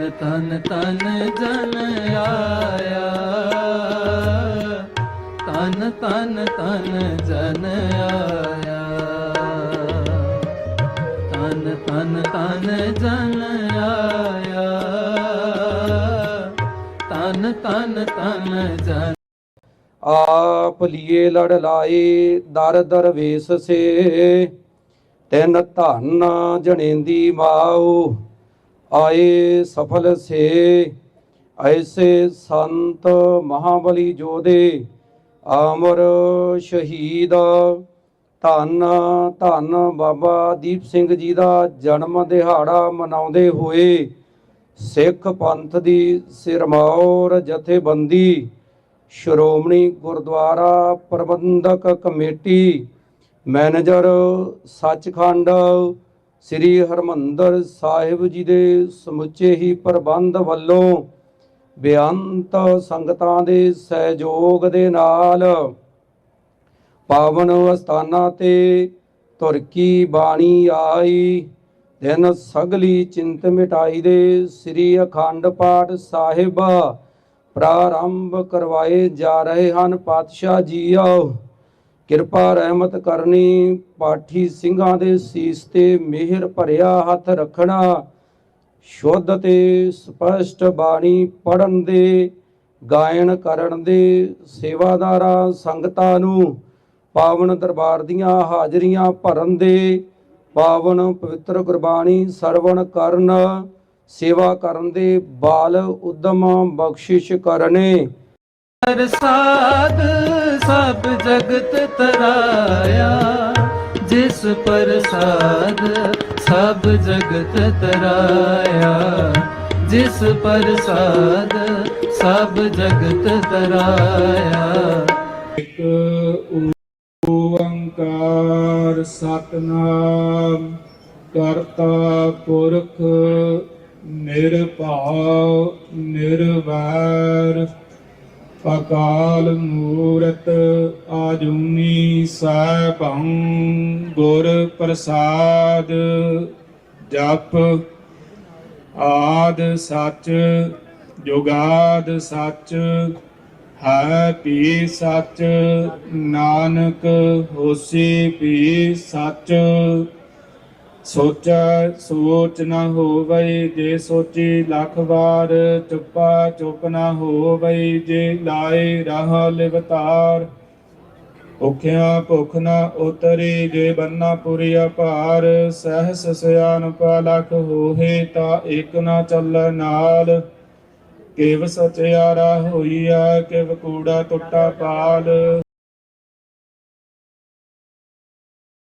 ਤਨ ਤਨ ਤਨ ਜਨ ਆਇਆ। ਤਨ ਤਨ ਤਨ ਜਨ ਆਇਆ। ਤਨ ਤਨ ਤਨ ਜਨ ਆਇਆ। ਤਨ ਤਨ ਤਨ ਜਨ ਆਪ ਲਿਏ ਲੜ ਲਾਏ, ਦਰ ਦਰ ਵੇਸ ਸੇ। ਤਿਨ ਧਨ ਜਣੇਂਦੀ ਮਾਉ। ਆਏ ਸਫਲ ਸੇ, ਐਸੇ ਸੰਤ ਮਹਾਬਲੀ ਜੋਦੇ ਆਮਰ ਸ਼ਹੀਦ, ਧੰਨ ਧੰਨ ਬਾਬਾ ਦੀਪ ਸਿੰਘ ਜੀ ਦਾ ਜਨਮ ਦਿਹਾੜਾ ਮਨਾਉਂਦੇ ਹੋਏ ਸਿੱਖ ਪੰਥ ਦੀ ਸਿਰਮੌਰ ਜਥੇਬੰਦੀ, ਸ਼੍ਰੋਮਣੀ ਗੁਰਦੁਆਰਾ ਪ੍ਰਬੰਧਕ ਕਮੇਟੀ, ਮੈਨੇਜਰ ਸੱਚਖੰਡ ਸ੍ਰੀ ਹਰਮੰਦਰ ਸਾਹਿਬ ਜੀ ਦੇ ਸਮੁੱਚੇ ਹੀ ਪ੍ਰਬੰਧ ਵੱਲੋਂ ਬੇਅੰਤ ਸੰਗਤਾਂ ਦੇ ਸਹਿਯੋਗ ਦੇ ਨਾਲ ਪਾਵਨ ਅਸਥਾਨਾਂ ਤੇ ਤੁਰਕੀ ਬਾਣੀ ਆਈ, ਦਿਨ ਸਗਲੀ ਚਿੰਤ ਮਿਟਾਈ ਦੇ ਸ੍ਰੀ ਅਖੰਡ ਪਾਠ ਸਾਹਿਬ ਪ੍ਰਾਰੰਭ ਕਰਵਾਏ ਜਾ ਰਹੇ ਹਨ। ਪਾਤਸ਼ਾਹ ਜੀ ਆਓ। ਕਿਰਪਾ ਰਹਿਮਤ ਕਰਨੀ, ਪਾਠੀ ਸਿੰਘਾਂ ਦੇ ਸੀਸ ਤੇ ਮਿਹਰ ਭਰਿਆ ਹੱਥ ਰੱਖਣਾ। ਸ਼ੁੱਧ ਤੇ ਸਪਸ਼ਟ ਬਾਣੀ ਪੜਨ ਦੇ, ਗਾਇਨ ਕਰਨ ਦੇ ਸੇਵਾਦਾਰਾਂ ਸੰਗਤਾਂ ਨੂੰ ਪਾਵਨ ਦਰਬਾਰ ਦੀਆਂ ਹਾਜ਼ਰੀਆਂ ਭਰਨ ਦੇ, ਪਾਵਨ ਪਵਿੱਤਰ ਗੁਰਬਾਣੀ ਸਰਵਣ ਕਰਨ, ਸੇਵਾ ਕਰਨ ਦੇ ਬਾਲ ਉਦਮ ਬਖਸ਼ਿਸ਼ ਕਰਨੇ। ਪ੍ਰਸਾਦ ਜਗਤ ਤਰਾਇਆ ਜਿਸ ਪ੍ਰਸਾਦ ਸਭ ਜਗਤ ਤਰਾਇਆ ਜਿਸ ਪ੍ਰਸਾਦ ਸਭ ਜਗਤ ਤਰਾਇਆ ਇੱਕ ਓੰਕਾਰ ਸਤਨਾਮ ਕਰਤਾ ਪੁਰਖ ਨਿਰਭਉ ਨਿਰਵੈਰ ਅਕਾਲ ਮੂਰਤ ਆਜੂਨੀ ਸੈਭੰ ਗੁਰ ਪ੍ਰਸਾਦ, ਜਪ ਆਦ ਸੱਚ, ਜੁਗਾਦ ਸੱਚ, ਹੈ ਪੀ ਸੱਚ, ਨਾਨਕ ਹੋਸੀ ਪੀ ਸੱਚ। ਸੋਚੈ, ਸੋਚ ਨਾ ਹੋਵਈ ਜੇ ਸੋਚੀ ਲੱਖ ਵਾਰ, ਚੁੱਪਾ ਚੁੱਪ ਨਾ ਹੋਵਈ ਜੇ ਲਾਏ ਰਾਹ ਲਿਵਤਾਰ। ਭੁਖਿਆ ਭੁਖ ਨਾ ਉਤਰੀ ਜੇ ਬੰਨਾ ਪੁਰੀਆ ਭਾਰ ਸਹਸ ਸਿਆਨਪ ਲਖ ਹੋਏ ਤਾਂ ਇਕ ਨਾ ਚੱਲ ਨਾਲ। ਕਿਵ ਸਚਿਆਰਾ ਹੋਈਆ ਕਿਵ ਕੂੜਾ ਟੁੱਟਾ ਪਾਲ।